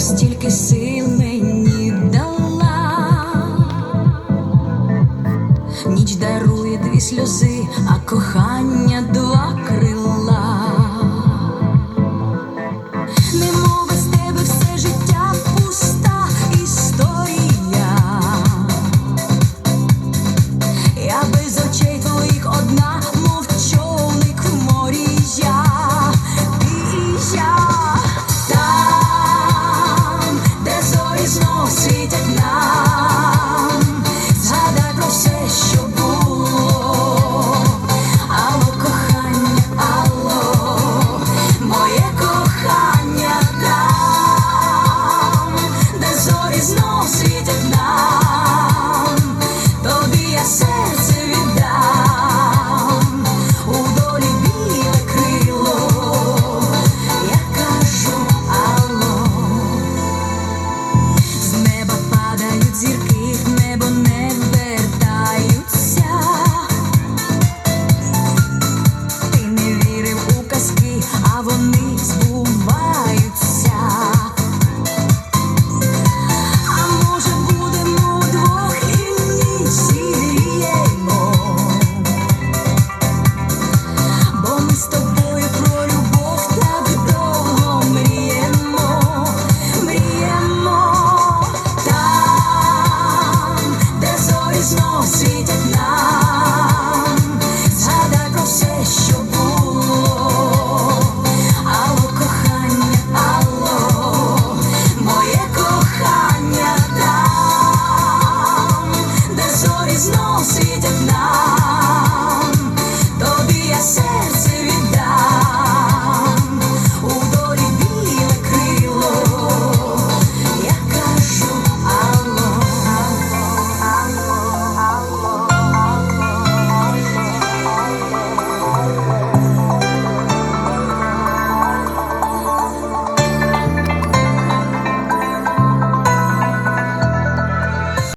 стільки сил мені дала, ніч дарує дві сльози, а кохання два.